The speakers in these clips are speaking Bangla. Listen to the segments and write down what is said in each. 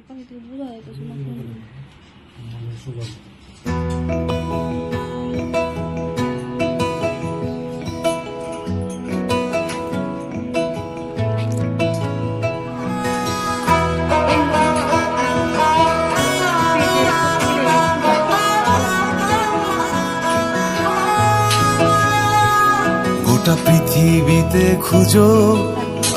এই পাশে থেকে বোঝা যাইতেছে না গোটা পৃথিবীতে খুঁজো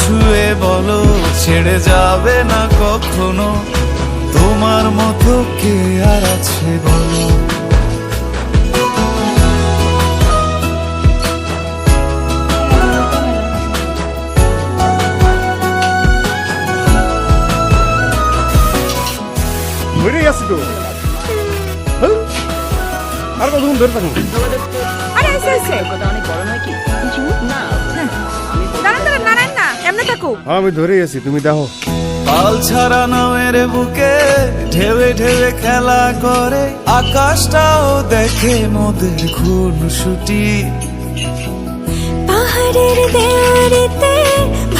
ছুঁয়ে বলো ছেড়ে যাবে না কখনো? তোমার মতো কে আর আছে বলো? বেরিয়ে গেছে তো। হ্যাঁ? আর কতক্ষণ ধরে থাকুন আরে এসে এসে দাঁড়ান আমি ধরে গেছি তুমি দেখো। পাল ছাড়া নামের বুকে ঢেবে ঢেবে খেলা করে আকাশটাও দেখে মোদের খুন ছুটি পাহাড়ের দেওয়ারিতে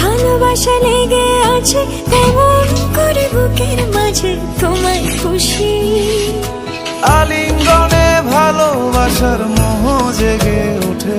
ভালোবাসা লেগে আছে তেমন করে বুকের মাঝে তোমায় খুশি। আলিঙ্গনে ভালোবাসার মোহ জেগে ওঠে।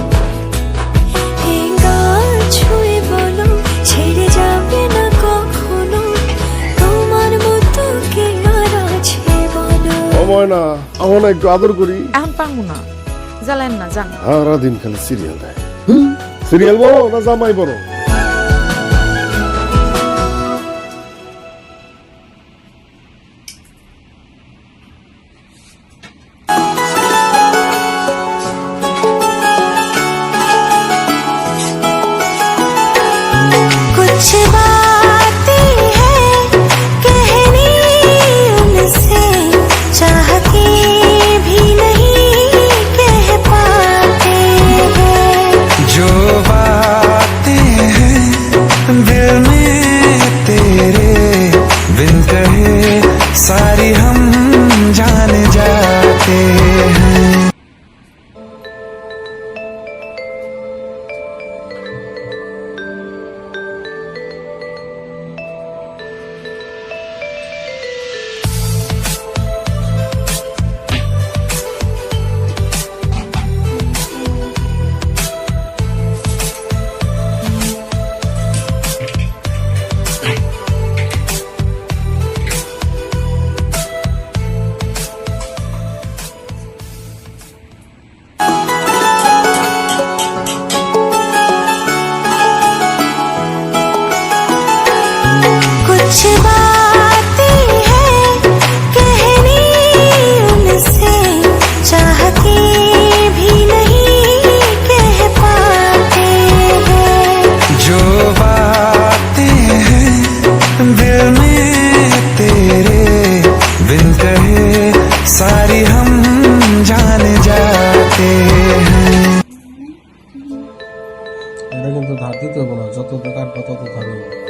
বলো না আমার না একটু আদর করি। এখন পাঙ্গু না। জ্বালেন না যান। সারাদিন খালি সিরিয়াল দেয়। সিরিয়াল বলো না জামাই বলো? जान जाते हैं এটা কিন্তু ধার দিতে হবে না যত কাটবো তত ধার হইবো।